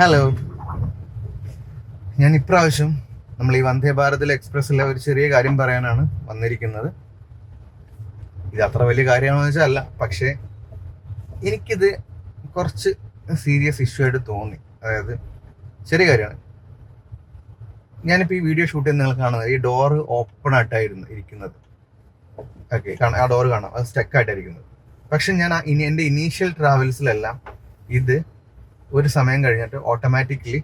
Hello ഞാൻ ഇപ്രാവശ്യം നമ്മൾ ഈ വന്ദേ ഭാരതിൽ എക്സ്പ്രസ്സിലെ ഒരു ചെറിയ കാര്യം പറയാനാണ് വന്നിരിക്കുന്നത്. ഇത് അത്ര വലിയ കാര്യമാണെന്ന് വെച്ചാൽ അല്ല പക്ഷേ എനിക്കിത് കുറച്ച് സീരിയസ് ഇഷ്യൂ ആയിട്ട് തോന്നി. അതായത് ചെറിയ കാര്യമാണ്. ഞാനിപ്പോൾ ഈ വീഡിയോ ഷൂട്ട് ചെയ്ത് നിങ്ങൾ കാണുന്നത് ഈ ഡോറ് ഓപ്പൺ ആയിട്ടായിരുന്നു ഇരിക്കുന്നത്. ഓക്കെ ആ ഡോറ് കാണാം അത് സ്റ്റക്ക് ആയിട്ടായിരിക്കുന്നത് പക്ഷെ ഞാൻ ഇനി എന്റെ ഇനീഷ്യൽ ട്രാവൽസിലെല്ലാം ഇത് ഒരു സമയം കഴിഞ്ഞിട്ട് ഓട്ടോമാറ്റിക്കലി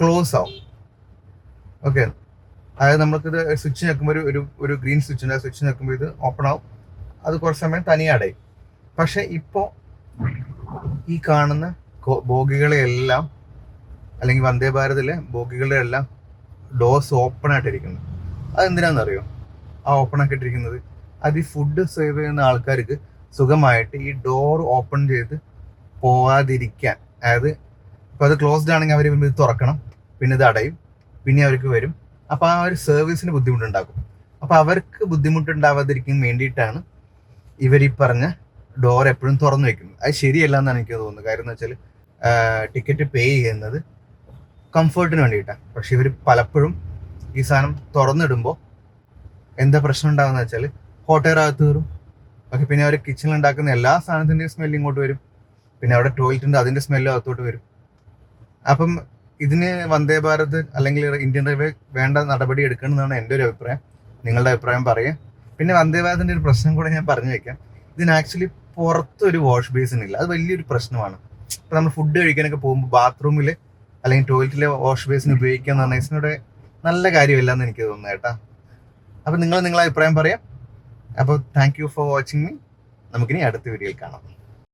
ക്ലോസ് ആവും. ഓക്കെ അതായത് നമുക്കിത് സ്വിച്ച് ഞെക്കുമ്പോൾ ഒരു ഒരു ഗ്രീൻ ഉണ്ട്. സ്വിച്ച് ഞെക്കുമ്പോൾ ഇത് ഓപ്പൺ ആവും. അത് കുറച്ച് സമയം തനിയെ അടയും. പക്ഷെ ഇപ്പോൾ ഈ കാണുന്ന ബോഗികളെയെല്ലാം അല്ലെങ്കിൽ വന്ദേ ഭാരതിലെ ബോഗികളുടെ എല്ലാം ഡോസ് ഓപ്പൺ ആയിട്ടിരിക്കുന്നത് അതെന്തിനാണെന്നറിയോ? ആ ഓപ്പൺ ആക്കിയിട്ടിരിക്കുന്നത് അത് ഈ ഫുഡ് സേവ് ചെയ്യുന്ന ആൾക്കാർക്ക് സുഖമായിട്ട് ഈ ഡോർ ഓപ്പൺ ചെയ്ത് പോവാതിരിക്കാൻ. അതായത് ഇപ്പൊ അത് ക്ലോസ്ഡ് ആണെങ്കിൽ അവർ ഇത് തുറക്കണം പിന്നെ ഇത് അടയും പിന്നെ അവർക്ക് വരും. അപ്പോൾ ആ ഒരു സർവീസിന് ബുദ്ധിമുട്ടുണ്ടാക്കും അപ്പോൾ അവർക്ക് ബുദ്ധിമുട്ടുണ്ടാവാതിരിക്കാൻ വേണ്ടിയിട്ടാണ് ഇവർ ഈ പറഞ്ഞ ഡോർ എപ്പോഴും തുറന്നു വെക്കുന്നത്. അത് ശരിയല്ല എന്നാണ് എനിക്ക് തോന്നുന്നത്. കാര്യം എന്ന് വെച്ചാൽ ടിക്കറ്റ് പേ ചെയ്യുന്നത് കംഫർട്ടിന് വേണ്ടിയിട്ടാണ്. പക്ഷെ ഇവർ പലപ്പോഴും ഈ സാധനം തുറന്നിടുമ്പോൾ എന്താ പ്രശ്നം ഉണ്ടാകുന്ന വെച്ചാൽ ഹോട്ടലിനകത്ത് കയറും. ഓക്കെ പിന്നെ അവർ കിച്ചണിൽ ഉണ്ടാക്കുന്ന എല്ലാ സാധനത്തിന്റെയും സ്മെല്ല് ഇങ്ങോട്ട് വരും. പിന്നെ അവിടെ ടോയ്ലറ്റ് ഉണ്ട് അതിന്റെ സ്മെല്ലും അകത്തോട്ട് വരും. അപ്പം ഇതിന് വന്ദേ ഭാരത് അല്ലെങ്കിൽ ഇന്ത്യൻ റെയിൽവേ വേണ്ട നടപടി എടുക്കണമെന്നാണ് എന്റെ ഒരു അഭിപ്രായം. നിങ്ങളുടെ അഭിപ്രായം പറയാം. പിന്നെ വന്ദേ ഭാരതിന്റെ ഒരു പ്രശ്നം കൂടെ ഞാൻ പറഞ്ഞു വെക്കാം ഇതിന് ആക്ച്വലി പുറത്തൊരു വാഷ് ബേസിൻ ഇല്ല. അത് വലിയൊരു പ്രശ്നമാണ്. ഇപ്പൊ നമ്മൾ ഫുഡ് കഴിക്കാനൊക്കെ പോകുമ്പോൾ ബാത്റൂമിൽ അല്ലെങ്കിൽ ടോയ്ലറ്റിലെ വാഷ് ബേസിന് ഉപയോഗിക്കുക എന്ന് പറഞ്ഞാൽ ഇതിനോട് നല്ല കാര്യമില്ല എന്ന് എനിക്ക് തോന്നുന്നു കേട്ടാ. അപ്പൊ നിങ്ങൾ നിങ്ങളെ അഭിപ്രായം പറയാം. അപ്പോൾ thank you for watching me നമുക്കിനി അടുത്ത വീഡിയോയിൽ കാണാം.